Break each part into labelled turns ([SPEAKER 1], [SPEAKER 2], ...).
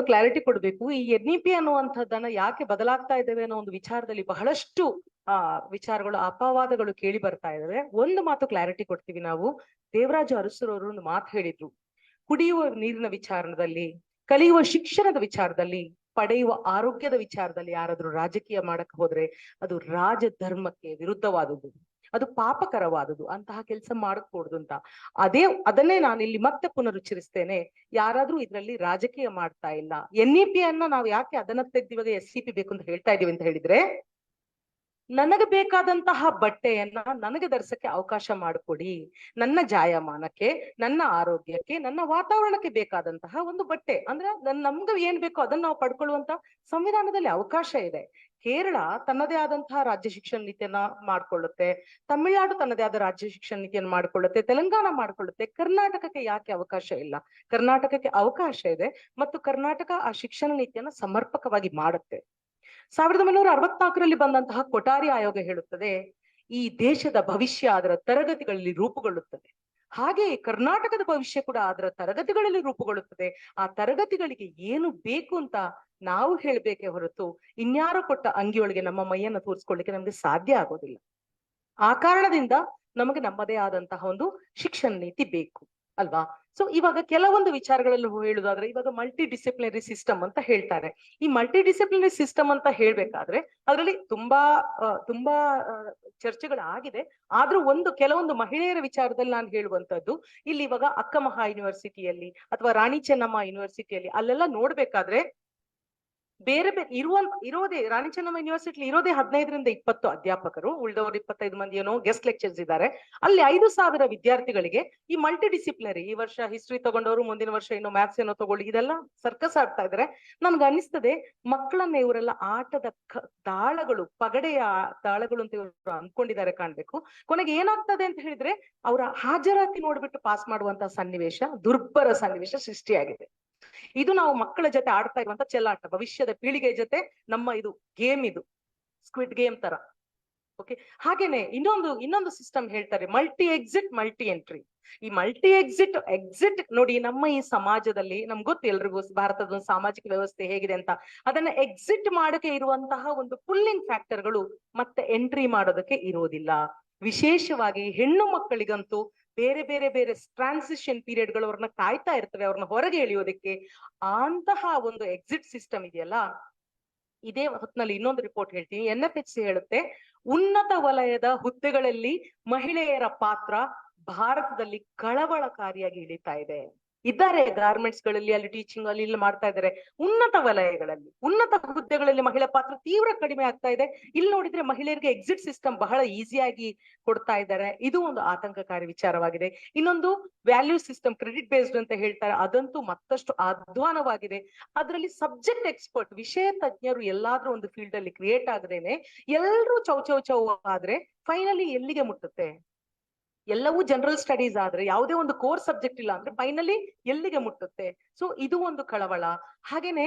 [SPEAKER 1] ಒಂದು ಕ್ಲಾರಿಟಿ ಕೊಡಬೇಕು. ಈ ಎನ್ ಇ ಪಿ ಅನ್ನುವಂಥದ್ದನ್ನ ಯಾಕೆ ಬದಲಾಗ್ತಾ ಇದ್ದೇವೆ ಅನ್ನೋ ಒಂದು ವಿಚಾರದಲ್ಲಿ ಬಹಳಷ್ಟು, ಆ, ವಿಚಾರಗಳು, ಅಪವಾದಗಳು ಕೇಳಿ ಬರ್ತಾ ಇದಾವೆ ಒಂದು ಮಾತು ಕ್ಲಾರಿಟಿ ಕೊಡ್ತೀವಿ ನಾವು. ದೇವರಾಜ ಅರಸರವರು ಒಂದು ಮಾತು ಹೇಳಿದ್ರು. ಕುಡಿಯುವ ನೀರಿನ ವಿಚಾರದಲ್ಲಿ, ಕಲಿಯುವ ಶಿಕ್ಷಣದ ವಿಚಾರದಲ್ಲಿ, ಪಡೆಯುವ ಆರೋಗ್ಯದ ವಿಚಾರದಲ್ಲಿ ಯಾರಾದ್ರೂ ರಾಜಕೀಯ ಮಾಡಕ್ ಹೋದ್ರೆ ಅದು ರಾಜಧರ್ಮಕ್ಕೆ ವಿರುದ್ಧವಾದುದು ಅದು ಪಾಪಕರವಾದದು ಅಂತಹ ಕೆಲಸ ಮಾಡக்கூಡುದು ಅಂತ. ಅದೇ, ಅದನ್ನೇ ನಾನು ಇಲ್ಲಿ ಮತ್ತೆ ಪುನರುಚ್ಚರಿಸ್ತೇನೆ. ಯಾರಾದ್ರೂ ಇದ್ರಲ್ಲಿ ರಾಜಕೀಯ ಮಾಡ್ತಾ ಇಲ್ಲ. ಎನ್ ಇ ಪಿ ಅನ್ನ ನಾವು ಯಾಕೆ ಅದನ್ನ ತೆಗ್ದಿವಾಗ ಎಸ್ ಸಿ ಪಿ ಬೇಕು ಅಂತ ಹೇಳ್ತಾ ಇದೀವಿ ಅಂತ ಹೇಳಿದ್ರೆ, ನನಗೆ ಬೇಕಾದಂತಹ ಬಟ್ಟೆಯನ್ನ ನನಗೆ ಧರಿಸಕ್ಕೆ ಅವಕಾಶ ಮಾಡಿಕೊಡಿ. ನನ್ನ ಜಾಯಮಾನಕ್ಕೆ, ನನ್ನ ಆರೋಗ್ಯಕ್ಕೆ, ನನ್ನ ವಾತಾವರಣಕ್ಕೆ ಬೇಕಾದಂತಹ ಒಂದು ಬಟ್ಟೆ. ಅಂದ್ರೆ ನಮ್ಗೆ ಏನ್ ಬೇಕೋ ಅದನ್ನ ನಾವು ಪಡ್ಕೊಳ್ಳುವಂತ ಸಂವಿಧಾನದಲ್ಲಿ ಅವಕಾಶ ಇದೆ. ಕೇರಳ ತನ್ನದೇ ಆದಂತಹ ರಾಜ್ಯ ಶಿಕ್ಷಣ ನೀತಿಯನ್ನ ಮಾಡ್ಕೊಳ್ಳುತ್ತೆ, ತಮಿಳುನಾಡು ತನ್ನದೇ ಆದ ರಾಜ್ಯ ಶಿಕ್ಷಣ ನೀತಿಯನ್ನು ಮಾಡ್ಕೊಳ್ಳುತ್ತೆ, ತೆಲಂಗಾಣ ಮಾಡ್ಕೊಳ್ಳುತ್ತೆ, ಕರ್ನಾಟಕಕ್ಕೆ ಯಾಕೆ ಅವಕಾಶ ಇಲ್ಲ? ಕರ್ನಾಟಕಕ್ಕೆ ಅವಕಾಶ ಇದೆ ಮತ್ತು ಕರ್ನಾಟಕ ಆ ಶಿಕ್ಷಣ ನೀತಿಯನ್ನ ಸಮರ್ಪಕವಾಗಿ ಮಾಡುತ್ತೆ. ಸಾವಿರದ ಒಂಬೈನೂರ ಅರವತ್ನಾಲ್ಕರಲ್ಲಿ ಬಂದಂತಹ ಕೊಠಾರಿ ಆಯೋಗ ಹೇಳುತ್ತದೆ, ಈ ದೇಶದ ಭವಿಷ್ಯ ಅದರ ತರಗತಿಗಳಲ್ಲಿ ರೂಪುಗೊಳ್ಳುತ್ತದೆ. ಹಾಗೆ ಕರ್ನಾಟಕದ ಭವಿಷ್ಯ ಕೂಡ ಅದರ ತರಗತಿಗಳಲ್ಲಿ ರೂಪುಗೊಳ್ಳುತ್ತದೆ. ಆ ತರಗತಿಗಳಿಗೆ ಏನು ಬೇಕು ಅಂತ ನಾವು ಹೇಳ್ಬೇಕೆ ಹೊರತು ಇನ್ಯಾರೋ ಕೊಟ್ಟ ಅಂಗಿಯೊಳಗೆ ನಮ್ಮ ಮೈಯನ್ನ ತೋರಿಸ್ಕೊಳ್ಳಿಕ್ಕೆ ನಮ್ಗೆ ಸಾಧ್ಯ ಆಗೋದಿಲ್ಲ. ಆ ಕಾರಣದಿಂದ ನಮಗೆ ನಮ್ಮದೇ ಆದಂತಹ ಒಂದು ಶಿಕ್ಷಣ ನೀತಿ ಬೇಕು. ಅಲ್ವಾ? ಸೊ ಇವಾಗ ಕೆಲವೊಂದು ವಿಚಾರಗಳಲ್ಲಿ ಹೇಳುದಾದ್ರೆ, ಇವಾಗ ಮಲ್ಟಿ ಡಿಸಿಪ್ಲಿನರಿ ಸಿಸ್ಟಮ್ ಅಂತ ಹೇಳ್ತಾರೆ. ಈ ಮಲ್ಟಿ ಡಿಸಿಪ್ಲಿನರಿ ಸಿಸ್ಟಮ್ ಅಂತ ಹೇಳ್ಬೇಕಾದ್ರೆ, ಅದರಲ್ಲಿ ತುಂಬಾ ತುಂಬಾ ಚರ್ಚೆಗಳು ಚರ್ಚೆಗಳಾಗಿದೆ. ಆದ್ರೂ ಒಂದು, ಕೆಲವೊಂದು ಮಹಿಳೆಯರ ವಿಚಾರದಲ್ಲಿ ನಾನು ಹೇಳುವಂತದ್ದು ಇಲ್ಲಿ ಇವಾಗ ಅಕ್ಕಮಹಾ ಯೂನಿವರ್ಸಿಟಿಯಲ್ಲಿ ಅಥವಾ ರಾಣಿ ಚೆನ್ನಮ್ಮ ಯೂನಿವರ್ಸಿಟಿಯಲ್ಲಿ ಅಲ್ಲೆಲ್ಲ ನೋಡ್ಬೇಕಾದ್ರೆ ಬೇರೆ ಬೇರೆ ಇರುವ, ಇರೋದೇ ರಾಣಿ ಚೆನ್ನಮ್ಮ ಯೂನಿವರ್ಸಿಟಿ ಇರೋದೇ ಹದಿನೈದರಿಂದ ಇಪ್ಪತ್ತು ಅಧ್ಯಾಪಕರು, ಉಳಿದವರು ಇಪ್ಪತ್ತೈದು ಮಂದಿ ಏನೋ ಗೆಸ್ಟ್ ಲೆಕ್ಚರ್ಸ್ ಇದ್ದಾರೆ. ಅಲ್ಲಿ ಐದು ಸಾವಿರ ವಿದ್ಯಾರ್ಥಿಗಳಿಗೆ ಈ ಮಲ್ಟಿ ಡಿಸಿಪ್ಲಿನರಿ ಈ ವರ್ಷ ಹಿಸ್ಟ್ರಿ ತಗೊಂಡವರು, ಮುಂದಿನ ವರ್ಷ ಏನೋ ಮ್ಯಾಥ್ಸ್ ಏನೋ ತಗೊಳ್ಳಿ, ಇದೆಲ್ಲ ಸರ್ಕಸ್ ಆಡ್ತಾ ಇದ್ರೆ ನನ್ಗೆ ಅನಿಸ್ತದೆ, ಮಕ್ಕಳನ್ನ ಇವರೆಲ್ಲ ಆಟದ ತಾಳಗಳು, ಪಗಡೆಯ ತಾಳಗಳು ಅಂತ ಇವರು ಅನ್ಕೊಂಡಿದ್ದಾರೆ ಕಾಣ್ಬೇಕು. ಕೊನೆಗೆ ಏನಾಗ್ತದೆ ಅಂತ ಹೇಳಿದ್ರೆ, ಅವರ ಹಾಜರಾತಿ ನೋಡ್ಬಿಟ್ಟು ಪಾಸ್ ಮಾಡುವಂತಹ ಸನ್ನಿವೇಶ, ದುರ್ಬರ ಸನ್ನಿವೇಶ ಸೃಷ್ಟಿಯಾಗಿದೆ. ಇದು ನಾವು ಮಕ್ಕಳ ಜೊತೆ ಆಡ್ತಾ ಇರುವಂತ ಚೆಲ್ಲಾಟ, ಭವಿಷ್ಯದ ಪೀಳಿಗೆ ಜೊತೆ ನಮ್ಮ ಇದು ಗೇಮ್ ಇದು ಸ್ಕ್ವಿಡ್ ಗೇಮ್ ತರ. ಓಕೆ ಹಾಗೇನೆ ಇನ್ನೊಂದು ಇನ್ನೊಂದು ಸಿಸ್ಟಮ್ ಹೇಳ್ತಾರೆ ಮಲ್ಟಿ ಎಕ್ಸಿಟ್ ಮಲ್ಟಿ ಎಂಟ್ರಿ ಈ ಮಲ್ಟಿ ಎಕ್ಸಿಟ್ ಎಕ್ಸಿಟ್ ನೋಡಿ ನಮ್ಮ ಈ ಸಮಾಜದಲ್ಲಿ, ನಮ್ಗೆ ಗೊತ್ತು ಎಲ್ರಿಗೂ ಭಾರತದ ಒಂದು ಸಾಮಾಜಿಕ ವ್ಯವಸ್ಥೆ ಹೇಗಿದೆ ಅಂತ. ಅದನ್ನ ಎಕ್ಸಿಟ್ ಮಾಡೋಕೆ ಇರುವಂತಹ ಒಂದು ಪುಲ್ಲಿಂಗ್ ಫ್ಯಾಕ್ಟರ್ಗಳು ಮತ್ತೆ ಎಂಟ್ರಿ ಮಾಡೋದಕ್ಕೆ ಇರೋದಿಲ್ಲ ವಿಶೇಷವಾಗಿ ಹೆಣ್ಣು ಮಕ್ಕಳಿಗಂತೂ ಬೇರೆ ಬೇರೆ ಬೇರೆ ಟ್ರಾನ್ಸಿಷನ್ ಪೀರಿಯಡ್ಗಳು ಅವ್ರನ್ನ ಕಾಯ್ತಾ ಇರ್ತವೆ, ಅವ್ರನ್ನ ಹೊರಗೆ ಎಳೆಯೋದಕ್ಕೆ. ಅಂತಹ ಒಂದು ಎಕ್ಸಿಟ್ ಸಿಸ್ಟಮ್ ಇದೆಯಲ್ಲ, ಇದೇ ಹೊತ್ನಲ್ಲಿ ಇನ್ನೊಂದು ರಿಪೋರ್ಟ್ ಹೇಳ್ತೀನಿ. ಎನ್ ಎಫ್ ಎಚ್ ಸಿ ಹೇಳುತ್ತೆ, ಉನ್ನತ ವಲಯದ ಹುದ್ದೆಗಳಲ್ಲಿ ಮಹಿಳೆಯರ ಪಾತ್ರ ಭಾರತದಲ್ಲಿ ಕಳವಳಕಾರಿಯಾಗಿ ಇಳಿತಾ ಇದೆ. ಇದ್ದಾರೆ ಗಾರ್ಮೆಂಟ್ಸ್ಗಳಲ್ಲಿ, ಅಲ್ಲಿ ಟೀಚಿಂಗ್ ಅಲ್ಲಿ, ಇಲ್ಲಿ ಮಾಡ್ತಾ ಇದ್ದಾರೆ. ಉನ್ನತ ವಲಯಗಳಲ್ಲಿ, ಉನ್ನತ ಹುದ್ದೆಗಳಲ್ಲಿ ಮಹಿಳಾ ಪಾತ್ರ ತೀವ್ರ ಕಡಿಮೆ ಆಗ್ತಾ ಇದೆ. ಇಲ್ಲಿ ನೋಡಿದ್ರೆ ಮಹಿಳೆಯರಿಗೆ ಎಕ್ಸಿಟ್ ಸಿಸ್ಟಮ್ ಬಹಳ ಈಸಿಯಾಗಿ ಕೊಡ್ತಾ ಇದ್ದಾರೆ. ಇದು ಒಂದು ಆತಂಕಕಾರಿ ವಿಚಾರವಾಗಿದೆ. ಇನ್ನೊಂದು ವ್ಯಾಲ್ಯೂ ಸಿಸ್ಟಮ್ ಕ್ರೆಡಿಟ್ ಬೇಸ್ಡ್ ಅಂತ ಹೇಳ್ತಾರೆ. ಅದಂತೂ ಮತ್ತಷ್ಟು ಅಧ್ವಾನವಾಗಿದೆ. ಅದರಲ್ಲಿ ಸಬ್ಜೆಕ್ಟ್ ಎಕ್ಸ್ಪರ್ಟ್ ವಿಷಯ ತಜ್ಞರು ಎಲ್ಲಾದ್ರೂ ಒಂದು ಫೀಲ್ಡ್ ಅಲ್ಲಿ ಕ್ರಿಯೇಟ್ ಆಗದೇನೆ ಎಲ್ಲರೂ ಚೌ ಚೌ ಚೌ ಆದ್ರೆ ಫೈನಲಿ ಎಲ್ಲಿಗೆ ಮುಟ್ಟುತ್ತೆ? ಎಲ್ಲವೂ ಜನರಲ್ ಸ್ಟಡೀಸ್ ಆದ್ರೆ ಯಾವುದೇ ಒಂದು ಕೋರ್ ಸಬ್ಜೆಕ್ಟ್ ಇಲ್ಲ ಅಂದ್ರೆ ಫೈನಲಿ ಎಲ್ಲಿಗೆ ಮುಟ್ಟುತ್ತೆ? ಸೊ ಇದು ಒಂದು ಕಳವಳ. ಹಾಗೇನೆ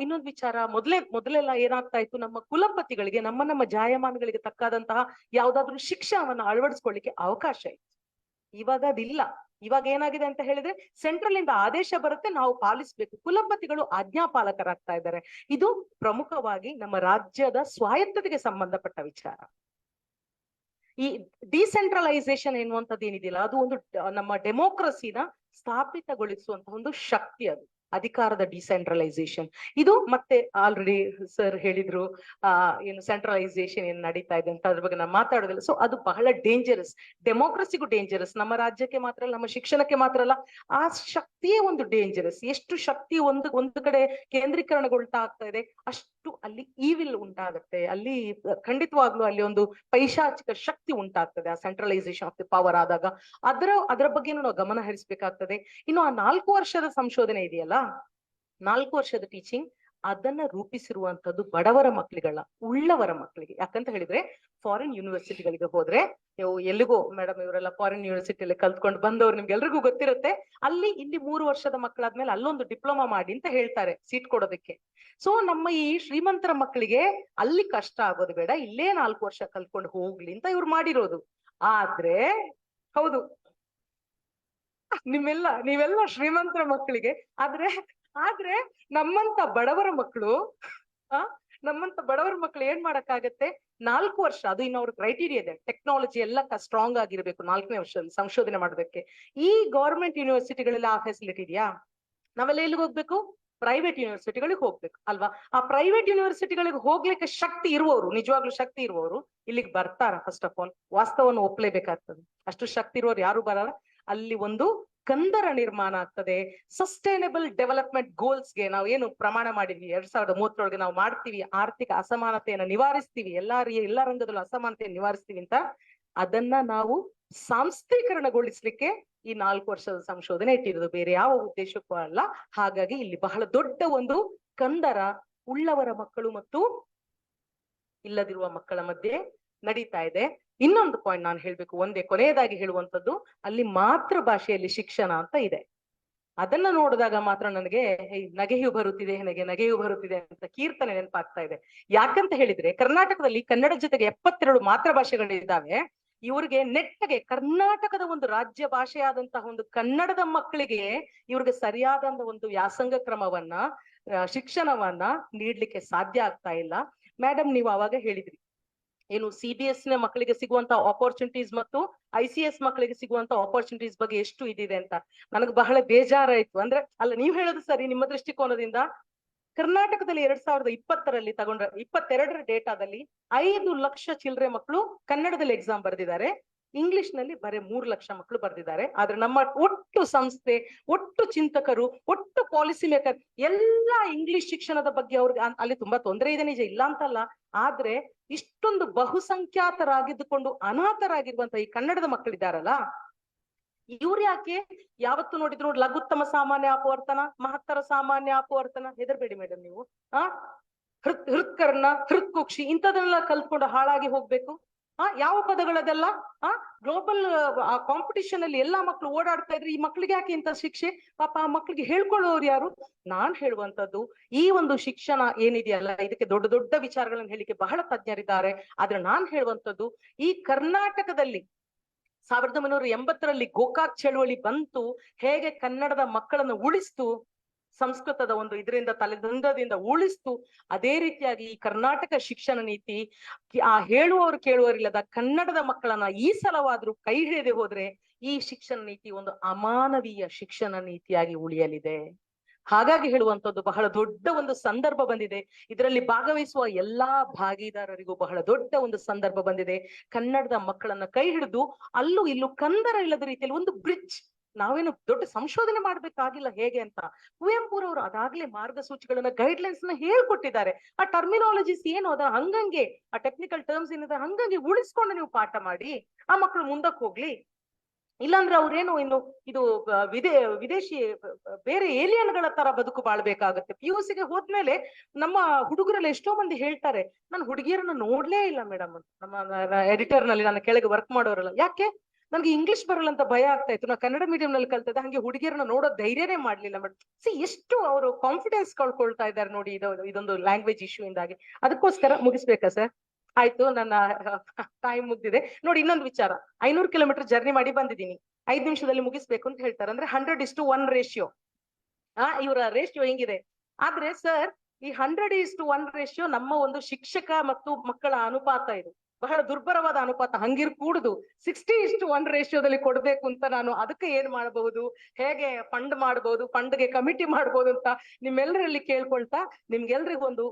[SPEAKER 1] ಇನ್ನೊಂದು ವಿಚಾರ, ಮೊದಲೇ, ಮೊದಲೆಲ್ಲ ಏನಾಗ್ತಾ ಇತ್ತು? ನಮ್ಮ ಕುಲಪತಿಗಳಿಗೆ, ನಮ್ಮ ನಮ್ಮ ಜಾಯಮಾನಗಳಿಗೆ ತಕ್ಕಾದಂತಹ ಯಾವ್ದಾದ್ರು ಶಿಕ್ಷಣವನ್ನು ಅಳವಡಿಸ್ಕೊಳ್ಳಿಕ್ಕೆ ಅವಕಾಶ ಇತ್ತು. ಇವಾಗ ಅದಿಲ್ಲ. ಇವಾಗ ಏನಾಗಿದೆ ಅಂತ ಹೇಳಿದ್ರೆ ಸೆಂಟ್ರಲ್ ಇಂದ ಆದೇಶ ಬರುತ್ತೆ, ನಾವು ಪಾಲಿಸ್ಬೇಕು. ಕುಲಪತಿಗಳು ಆಜ್ಞಾಪಾಲಕರಾಗ್ತಾ ಇದ್ದಾರೆ. ಇದು ಪ್ರಮುಖವಾಗಿ ನಮ್ಮ ರಾಜ್ಯದ ಸ್ವಾಯತ್ತತೆಗೆ ಸಂಬಂಧಪಟ್ಟ ವಿಚಾರ. ಈ ಡಿಸೆಂಟ್ರಲೈಸೇಷನ್ ಎನ್ನುವಂಥದ್ದು ಏನಿದೆಯಲ್ಲ ಅದು ಒಂದು ನಮ್ಮ ಡೆಮೋಕ್ರಸಿನ ಸ್ಥಾಪಿತಗೊಳಿಸುವಂತಹ ಒಂದು ಶಕ್ತಿ ಅದು. ಅಧಿಕಾರದ ಡಿಸೆಂಟ್ರಲೈಸೇಷನ್ ಇದು ಮತ್ತೆ ಆಲ್ರೆಡಿ ಸರ್ ಹೇಳಿದ್ರು, ಆ, ಏನು ಸೆಂಟ್ರಲೈಸೇಷನ್ ಏನ್ ನಡೀತಾ ಇದೆ ಅಂತ ಅದ್ರ ಬಗ್ಗೆ ನಾವು ಮಾತಾಡೋದಿಲ್ಲ. ಸೊ ಅದು ಬಹಳ ಡೇಂಜರಸ್ ಡೆಮೋಕ್ರಸಿಗೂ ಡೇಂಜರಸ್ ನಮ್ಮ ರಾಜ್ಯಕ್ಕೆ ಮಾತ್ರ ಅಲ್ಲ, ನಮ್ಮ ಶಿಕ್ಷಣಕ್ಕೆ ಮಾತ್ರ ಅಲ್ಲ, ಆ ಶಕ್ತಿಯೇ ಒಂದು ಡೇಂಜರಸ್ ಎಷ್ಟು ಶಕ್ತಿ ಒಂದು ಒಂದು ಕಡೆ ಕೇಂದ್ರೀಕರಣಗೊಳ್ತಾ ಆಗ್ತಾ ಇದೆ, ಅಷ್ಟು ಅಲ್ಲಿ ಈವಿಲ್ ಉಂಟಾಗುತ್ತೆ. ಅಲ್ಲಿ ಖಂಡಿತವಾಗ್ಲೂ ಅಲ್ಲಿ ಒಂದು ಪೈಶಾಚಿಕ ಶಕ್ತಿ ಉಂಟಾಗ್ತದೆ, ಆ ಸೆಂಟ್ರಲೈಸೇಷನ್ ಆಫ್ ದಿ ಪವರ್ ಆದಾಗ. ಅದರ ಅದರ ಬಗ್ಗೆನೂ ನಾವು ಗಮನ ಹರಿಸಬೇಕಾಗ್ತದೆ. ಇನ್ನು ಆ ನಾಲ್ಕು ವರ್ಷದ ಸಂಶೋಧನೆ ಇದೆಯಲ್ಲ ನಾಲ್ಕು ವರ್ಷದ ಟೀಚಿಂಗ್ ಅದನ್ನ ರೂಪಿಸಿರುವಂತದ್ದು ಬಡವರ ಮಕ್ಕಳಿಗಲ್ಲ ಉಳ್ಳವರ ಮಕ್ಕಳಿಗೆ ಯಾಕಂತ ಹೇಳಿದ್ರೆ ಫಾರಿನ್ ಯೂನಿವರ್ಸಿಟಿಗಳಿಗೆ ಹೋದ್ರೆ, ನೀವು ಎಲ್ಲಿಗೋ ಮೇಡಮ್ ಇವರೆಲ್ಲ ಫಾರಿನ್ ಯೂನಿವರ್ಸಿಟಿಯಲ್ಲಿ ಕಲ್ತ್ಕೊಂಡು ಬಂದವ್ರು ನಿಮ್ಗೆಲ್ರಿಗೂ ಗೊತ್ತಿರುತ್ತೆ, ಅಲ್ಲಿ ಇಲ್ಲಿ ಮೂರು ವರ್ಷದ ಮಕ್ಕಳಾದ್ಮೇಲೆ ಅಲ್ಲೊಂದು ಡಿಪ್ಲೊಮಾ ಮಾಡಿ ಅಂತ ಹೇಳ್ತಾರೆ ಸೀಟ್ ಕೊಡೋದಕ್ಕೆ. ಸೊ ನಮ್ಮ ಈ ಶ್ರೀಮಂತರ ಮಕ್ಕಳಿಗೆ ಅಲ್ಲಿ ಕಷ್ಟ ಆಗೋದು ಬೇಡ, ಇಲ್ಲೇ ನಾಲ್ಕು ವರ್ಷ ಕಲ್ತ್ಕೊಂಡು ಹೋಗ್ಲಿ ಅಂತ ಇವ್ರು ಮಾಡಿರೋದು. ಆದ್ರೆ, ಹೌದು ನಿಮ್ಮೆಲ್ಲ, ನೀವೆಲ್ಲ ಶ್ರೀಮಂತರ ಮಕ್ಕಳಿಗೆ. ಆದ್ರೆ ಆದ್ರೆ ನಮ್ಮಂತ ಬಡವರ ಮಕ್ಕಳು ಆ, ನಮ್ಮಂತ ಬಡವರ ಮಕ್ಕಳು ಏನ್ ಮಾಡಕ್ಕಾಗತ್ತೆ? ನಾಲ್ಕು ವರ್ಷ, ಅದು ಇನ್ನು ಅವ್ರ ಕ್ರೈಟೀರಿಯಾ ಇದೆ. ಟೆಕ್ನಾಲಜಿ ಎಲ್ಲ ಸ್ಟ್ರಾಂಗ್ ಆಗಿರ್ಬೇಕು ನಾಲ್ಕನೇ ವರ್ಷ ಸಂಶೋಧನೆ ಮಾಡೋದಕ್ಕೆ ಈ ಗೌರ್ಮೆಂಟ್ ಯೂನಿವರ್ಸಿಟಿಗಳಲ್ಲಿ ಆ ಫೆಸಿಲಿಟಿ ಇದೆಯಾ? ನಾವೆಲ್ಲ ಎಲ್ಲಿಗೆ ಹೋಗ್ಬೇಕು? ಪ್ರೈವೇಟ್ ಯೂನಿವರ್ಸಿಟಿಗಳಿಗೆ ಹೋಗ್ಬೇಕು, ಅಲ್ವಾ? ಆ ಪ್ರೈವೇಟ್ ಯೂನಿವರ್ಸಿಟಿಗಳಿಗೆ ಹೋಗ್ಲಿಕ್ಕೆ ಶಕ್ತಿ ಇರುವವರು, ನಿಜವಾಗ್ಲೂ ಶಕ್ತಿ ಇರುವವರು ಇಲ್ಲಿಗೆ ಬರ್ತಾರ ಫಸ್ಟ್ ಆಫ್ ಆಲ್ ವಾಸ್ತವವನ್ನು ಒಪ್ಲೇಬೇಕಾಗ್ತದೆ. ಅಷ್ಟು ಶಕ್ತಿ ಇರುವವರು ಯಾರು ಬರಲ್ಲ. ಅಲ್ಲಿ ಒಂದು ಕಂದರ ನಿರ್ಮಾಣ ಆಗ್ತದೆ. ಸಸ್ಟೈನಬಲ್ ಡೆವಲಪ್ಮೆಂಟ್ ಗೋಲ್ಸ್ಗೆ ನಾವು ಏನು ಪ್ರಮಾಣ ಮಾಡಿದ್ವಿ? ಎರಡ್ ಸಾವಿರದ ಮೂವತ್ತರೊಳಗೆ ನಾವು ಮಾಡ್ತೀವಿ ಆರ್ಥಿಕ ಅಸಮಾನತೆಯನ್ನು ನಿವಾರಿಸ್ತೀವಿ. ಎಲ್ಲಾ ರೀ, ಎಲ್ಲಾ ರಂಗದಲ್ಲೂ ಅಸಮಾನತೆಯನ್ನು ನಿವಾರಿಸ್ತೀವಿ ಅಂತ. ಅದನ್ನ ನಾವು ಸಾಂಸ್ಥೀಕರಣಗೊಳಿಸ್ಲಿಕ್ಕೆ ಈ ನಾಲ್ಕು ವರ್ಷದ ಸಂಶೋಧನೆ ಇಟ್ಟಿರೋದು. ಬೇರೆ ಯಾವ ಉದ್ದೇಶಕ್ಕೂ ಅಲ್ಲ. ಹಾಗಾಗಿ ಇಲ್ಲಿ ಬಹಳ ದೊಡ್ಡ ಒಂದು ಕಂದರ ಉಳ್ಳವರ ಮಕ್ಕಳು ಮತ್ತು ಇಲ್ಲದಿರುವ ಮಕ್ಕಳ ಮಧ್ಯೆ ನಡೀತಾ ಇದೆ. ಇನ್ನೊಂದು ಪಾಯಿಂಟ್ ನಾನು ಹೇಳ್ಬೇಕು, ಒಂದೇ ಕೊನೆಯದಾಗಿ ಹೇಳುವಂತದ್ದು ಅಲ್ಲಿ ಮಾತೃ ಭಾಷೆಯಲ್ಲಿ ಶಿಕ್ಷಣ ಅಂತ ಇದೆ. ಅದನ್ನ ನೋಡಿದಾಗ ಮಾತ್ರ ನನಗೆ ನಗೆಯು ಬರುತ್ತಿದೆ ನನಗೆ ನಗೆಯು ಬರುತ್ತಿದೆ ಅಂತ ಕೀರ್ತನೆ ನೆನಪಾಗ್ತಾ ಇದೆ. ಯಾಕಂತ ಹೇಳಿದ್ರೆ, ಕರ್ನಾಟಕದಲ್ಲಿ ಕನ್ನಡ ಜೊತೆಗೆ ಎಪ್ಪತ್ತೆರಡು ಮಾತೃಭಾಷೆಗಳಿದ್ದಾವೆ ಇವ್ರಿಗೆ ನೆಟ್ಟಗೆ ಕರ್ನಾಟಕದ ಒಂದು ರಾಜ್ಯ ಭಾಷೆಯಾದಂತಹ ಒಂದು ಕನ್ನಡದ ಮಕ್ಕಳಿಗೆ ಇವ್ರಿಗೆ ಸರಿಯಾದ ಒಂದು ವ್ಯಾಸಂಗ ಕ್ರಮವನ್ನ ಶಿಕ್ಷಣವನ್ನ ನೀಡ್ಲಿಕ್ಕೆ ಸಾಧ್ಯ ಆಗ್ತಾ ಇಲ್ಲ. ಮೇಡಮ್ ನೀವು ಅವಾಗ ಹೇಳಿದ್ರಿ. ಏನು ಸಿ ಬಿ ಎಸ್ನ ಮಕ್ಕಳಿಗೆ ಸಿಗುವಂತ ಆಪರ್ಚುನಿಟೀಸ್ ಮತ್ತು ಐ ಸಿ ಎಸ್ ಮಕ್ಕಳಿಗೆ ಸಿಗುವಂತ ಆಪರ್ಚುನಿಟೀಸ್ ಬಗ್ಗೆ ಎಷ್ಟು ಇದಿದೆ ಅಂತ. ನನಗೆ ಬಹಳ ಬೇಜಾರಾಯ್ತು. ಅಂದ್ರೆ ಅಲ್ಲ, ನೀವ್ ಹೇಳೋದು ಸರಿ, ನಿಮ್ಮ ದೃಷ್ಟಿಕೋನದಿಂದ. ಕರ್ನಾಟಕದಲ್ಲಿ ಎರಡ್ ಸಾವಿರದ ಇಪ್ಪತ್ತರಲ್ಲಿ ತಗೊಂಡ್ರ, ಇಪ್ಪತ್ತೆರಡರ ಡೇಟಾದಲ್ಲಿ ಐದು ಲಕ್ಷ ಚಿಲ್ಲರೆ ಮಕ್ಕಳು ಕನ್ನಡದಲ್ಲಿ ಎಕ್ಸಾಮ್ ಬರೆದಿದ್ದಾರೆ. ಇಂಗ್ಲಿಷ್ನಲ್ಲಿ ಬರೀ ಮೂರು ಲಕ್ಷ ಮಕ್ಕಳು ಬರೆದಿದ್ದಾರೆ. ಆದ್ರೆ ನಮ್ಮ ಒಟ್ಟು ಸಂಸ್ಥೆ, ಒಟ್ಟು ಚಿಂತಕರು, ಒಟ್ಟು ಪಾಲಿಸಿ ಮೇಕರ್ ಎಲ್ಲಾ ಇಂಗ್ಲಿಷ್ ಶಿಕ್ಷಣದ ಬಗ್ಗೆ ಅವ್ರಿಗೆ ಅಲ್ಲಿ ತುಂಬಾ ತೊಂದರೆ ಇದೆ ನಿಜ. ಇಲ್ಲ ಅಂತಲ್ಲ, ಆದ್ರೆ ಇಷ್ಟೊಂದು ಬಹುಸಂಖ್ಯಾತರಾಗಿದ್ದುಕೊಂಡು ಅನಾಥರಾಗಿರುವಂತ ಈ ಕನ್ನಡದ ಮಕ್ಕಳಿದ್ದಾರಲ್ಲ, ಇವ್ರ ಯಾಕೆ? ಯಾವತ್ತು ನೋಡಿದ್ರು ನೋಡಿ ಲಘುತ್ತಮ ಸಾಮಾನ್ಯ ಅಪವರ್ತನ, ಮಹತ್ತರ ಸಾಮಾನ್ಯ ಅಪವರ್ತನ, ಹೆದರ್ಬೇಡಿ ಮೇಡಮ್ ನೀವು. ಆ? ಹೃತ್, ಹೃತ್ಕರ್ಣ, ಹೃತ್ಕುಕ್ಷಿ ಇಂಥದನ್ನೆಲ್ಲ ಕಲ್ತ್ಕೊಂಡು ಹಾಳಾಗಿ ಹೋಗ್ಬೇಕು. ಆ, ಯಾವ ಪದಗಳದೆಲ್ಲ, ಆ ಗ್ಲೋಬಲ್ ಕಾಂಪಿಟಿಷನ್ ಅಲ್ಲಿ ಎಲ್ಲಾ ಮಕ್ಕಳು ಓಡಾಡ್ತಾ ಇದ್ರೆ ಈ ಮಕ್ಳಿಗೆ ಯಾಕೆ ಇಂತ ಶಿಕ್ಷೆ? ಪಾಪ ಆ ಮಕ್ಳಿಗೆ ಹೇಳ್ಕೊಳ್ಳೋರು ಯಾರು? ನಾನ್ ಹೇಳುವಂತದ್ದು ಈ ಒಂದು ಶಿಕ್ಷಣ ಏನಿದೆಯಲ್ಲ, ಇದಕ್ಕೆ ದೊಡ್ಡ ದೊಡ್ಡ ವಿಚಾರಗಳನ್ನ ಹೇಳಿಕೆ ಬಹಳ ತಜ್ಞರಿದ್ದಾರೆ. ಆದ್ರೆ ನಾನ್ ಹೇಳುವಂತದ್ದು ಈ ಕರ್ನಾಟಕದಲ್ಲಿ ಸಾವಿರದ ಒಂಬೈನೂರ ಎಂಬತ್ತರಲ್ಲಿ ಗೋಕಾಕ್ ಚಳುವಳಿ ಬಂತು, ಹೇಗೆ ಕನ್ನಡದ ಮಕ್ಕಳನ್ನು ಉಳಿಸ್ತು ಸಂಸ್ಕೃತದ ಒಂದು ಇದರಿಂದ ತಲೆದಂದದಿಂದ ಉಳಿಸ್ತು. ಅದೇ ರೀತಿಯಾಗಿ ಈ ಕರ್ನಾಟಕ ಶಿಕ್ಷಣ ನೀತಿ ಆ ಹೇಳುವವರು ಕೇಳುವವರಿಲ್ಲದ ಕನ್ನಡದ ಮಕ್ಕಳನ್ನ ಈ ಸಲವಾದ್ರೂ ಕೈ ಹಿಡಿಯದೆ ಹೋದ್ರೆ ಈ ಶಿಕ್ಷಣ ನೀತಿ ಒಂದು ಅಮಾನವೀಯ ಶಿಕ್ಷಣ ನೀತಿಯಾಗಿ ಉಳಿಯಲಿದೆ. ಹಾಗಾಗಿ ಹೇಳುವಂತದ್ದು ಬಹಳ ದೊಡ್ಡ ಒಂದು ಸಂದರ್ಭ ಬಂದಿದೆ. ಇದರಲ್ಲಿ ಭಾಗವಹಿಸುವ ಎಲ್ಲಾ ಭಾಗಿದಾರರಿಗೂ ಬಹಳ ದೊಡ್ಡ ಒಂದು ಸಂದರ್ಭ ಬಂದಿದೆ. ಕನ್ನಡದ ಮಕ್ಕಳನ್ನ ಕೈ ಹಿಡಿದು ಅಲ್ಲೂ ಇಲ್ಲೂ ಕಂದರ ಇಲ್ಲದ ರೀತಿಯಲ್ಲಿ ಒಂದು ಬ್ರಿಡ್ಜ್ ನಾವೇನು ದೊಡ್ಡ ಸಂಶೋಧನೆ ಮಾಡ್ಬೇಕಾಗಿಲ್ಲ ಹೇಗೆ ಅಂತ. ಕುವೆಂಪುರವರು ಅದಾಗ್ಲೇ ಮಾರ್ಗಸೂಚಿಗಳನ್ನ ಗೈಡ್ಲೈನ್ಸ್ನ ಹೇಳ್ಕೊಟ್ಟಿದ್ದಾರೆ. ಆ ಟರ್ಮಿನಾಲಜೀಸ್ ಏನು ಅದ? ಹಂಗಂಗೆ, ಆ ಟೆಕ್ನಿಕಲ್ ಟರ್ಮ್ಸ್ ಏನಿದೆ ಹಂಗಂಗೆ ಉಳಿಸ್ಕೊಂಡು ನೀವು ಪಾಠ ಮಾಡಿ, ಆ ಮಕ್ಕಳು ಮುಂದಕ್ಕೆ ಹೋಗ್ಲಿ. ಇಲ್ಲಾಂದ್ರೆ ಅವ್ರೇನು ಇನ್ನು ಇದು ವಿದೇ, ವಿದೇಶಿ, ಬೇರೆ ಏಲಿಯನ್ಗಳ ತರ ಬದುಕು ಬಾಳ್ಬೇಕಾಗತ್ತೆ. ಪಿ ಯು ಸಿಗೆ ಹೋದ್ಮೇಲೆ ನಮ್ಮ ಹುಡುಗರಲ್ಲಿ ಎಷ್ಟೋ ಮಂದಿ ಹೇಳ್ತಾರೆ, ನಾನು ಹುಡುಗಿಯರನ್ನ ನೋಡ್ಲೇ ಇಲ್ಲ ಮೇಡಮ್. ನಮ್ಮ ಎಡಿಟರ್ನಲ್ಲಿ ನನ್ನ ಕೆಳಗೆ ವರ್ಕ್ ಮಾಡೋರಲ್ಲ. ಯಾಕೆ? ನನ್ಗೆ ಇಂಗ್ಲಿಷ್ ಬರಲ್ಲ ಅಂತ ಭಯ ಆಗ್ತಾ ಇತ್ತು. ನಾ ಕನ್ನಡ ಮೀಡಿಯಂ ನಲ್ಲಿ ಕಲ್ತದ ಹಂಗೆ ಹುಡುಗಿಯರನ್ನ ನೋಡೋ ಧೈರ್ಯನೇ ಮಾಡ್ಲಿಲ್ಲ ಮೇಡಮ್ ಸಿ ಎಷ್ಟು ಅವರು ಕಾನ್ಫಿಡೆನ್ಸ್ ಕಳ್ಕೊಳ್ತಾ ಇದ್ದಾರೆ ನೋಡಿ ಇದು, ಇದೊಂದು ಲ್ಯಾಂಗ್ವೇಜ್ ಇಶ್ಯೂ ಇಂದಾಗಿ. ಅದಕ್ಕೋಸ್ಕರ ಮುಗಿಸ್ಬೇಕಾ ಸರ್ ಆಯ್ತು, ನನ್ನ ಟೈಮ್ ಮುಗ್ದಿದೆ. ನೋಡಿ, ಇನ್ನೊಂದು ವಿಚಾರ. ಐನೂರು ಕಿಲೋಮೀಟರ್ ಜರ್ನಿ ಮಾಡಿ ಬಂದಿದ್ದೀನಿ. ಐದ್ ನಿಮಿಷದಲ್ಲಿ ಮುಗಿಸ್ಬೇಕು ಅಂತ ಹೇಳ್ತಾರೆ. ಅಂದ್ರೆ hundred is to one ratio ಆ, ಇವರ ರೇಷಿಯೋ ಹೆಂಗಿದೆ? ಆದ್ರೆ ಸರ್ ಈ hundred is to one ratio ನಮ್ಮ ಒಂದು ಶಿಕ್ಷಕ ಮತ್ತು ಮಕ್ಕಳ ಅನುಪಾತ ಇದು. ಬಹಳ ದುರ್ಬಲವಾದ ಅನುಪಾತ ಹಂಗಿರ್ ಕೂಡುದು ಸಿಕ್ಸ್ಟಿ ಇಷ್ಟು ಒನ್ ರೇಷಿಯೋದಲ್ಲಿ ಕೊಡ್ಬೇಕು ಅಂತ ನಾನು ಅದಕ್ಕೆ ಏನ್ ಮಾಡಬಹುದು? ಹೇಗೆ ಫಂಡ್ ಮಾಡಬಹುದು? ಫಂಡ್ಗೆ ಕಮಿಟಿ ಮಾಡಬಹುದು ಅಂತ ನಿಮ್ಮೆಲ್ಲರಲ್ಲಿ ಕೇಳ್ಕೊಳ್ತಾ ನಿಮ್ಗೆಲ್ರಿಗೂ ಒಂದು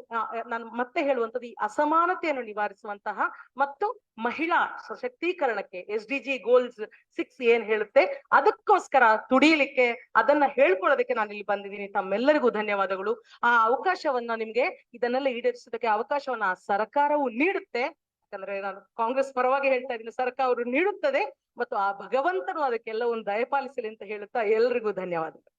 [SPEAKER 1] ನಾನು ಮತ್ತೆ ಹೇಳುವಂತದ್ದು ಈ ಅಸಮಾನತೆಯನ್ನು ನಿವಾರಿಸುವಂತಹ ಮತ್ತು ಮಹಿಳಾ ಸಶಕ್ತೀಕರಣಕ್ಕೆ S D G goals six ಏನ್ ಹೇಳುತ್ತೆ ಅದಕ್ಕೋಸ್ಕರ ತುಡಿಲಿಕ್ಕೆ ಅದನ್ನ ಹೇಳ್ಕೊಳ್ಳೋದಕ್ಕೆ ನಾನು ಇಲ್ಲಿ ಬಂದಿದ್ದೀನಿ. ತಮ್ಮೆಲ್ಲರಿಗೂ ಧನ್ಯವಾದಗಳು. ಆ ಅವಕಾಶವನ್ನ ನಿಮ್ಗೆ ಇದನ್ನೆಲ್ಲ ಈಡೇರಿಸೋದಕ್ಕೆ ಅವಕಾಶವನ್ನ ಸರ್ಕಾರವು ನೀಡುತ್ತೆ. ಯಾಕಂದ್ರೆ ನಾನು ಕಾಂಗ್ರೆಸ್ ಪರವಾಗಿ ಹೇಳ್ತಾ ಇದ್ದೀನಿ. ಸರ್ಕಾರ ಅವರು ನೀಡುತ್ತದೆ ಮತ್ತು ಆ ಭಗವಂತನು ಅದಕ್ಕೆಲ್ಲ ಒಂದು ದಯಪಾಲಿಸಲಿ ಅಂತ ಹೇಳುತ್ತಾ ಎಲ್ರಿಗೂ ಧನ್ಯವಾದಗಳು.